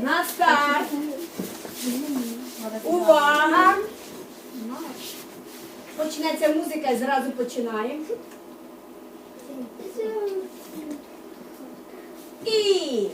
На старт. Увага! Почнеться музика і зразу починаємо. І. І.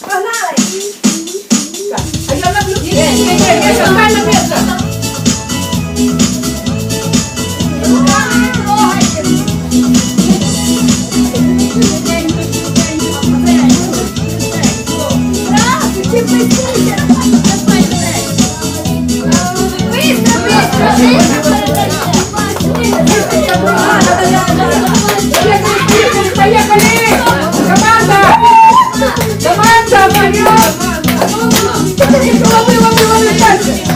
Погнали! А я наблюдаю. Команда! Команда! Лови, лови, лови,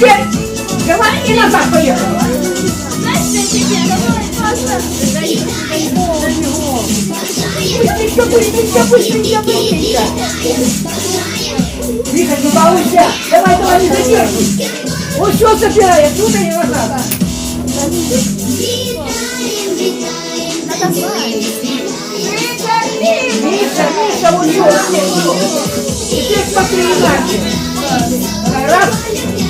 Так, а теперь давай и назад поехали! Быстренько, быстренько, быстренько, быстренько! Миха, не балуйся! Давай, давай, не задерживай! Он все собирает, туда и назад! Миша, Миша, он все, Теперь смотри иначе!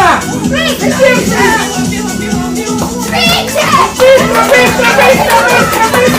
Vitra! Vitra, Vitra! Vitra, Vitra, Vitra, Vitra!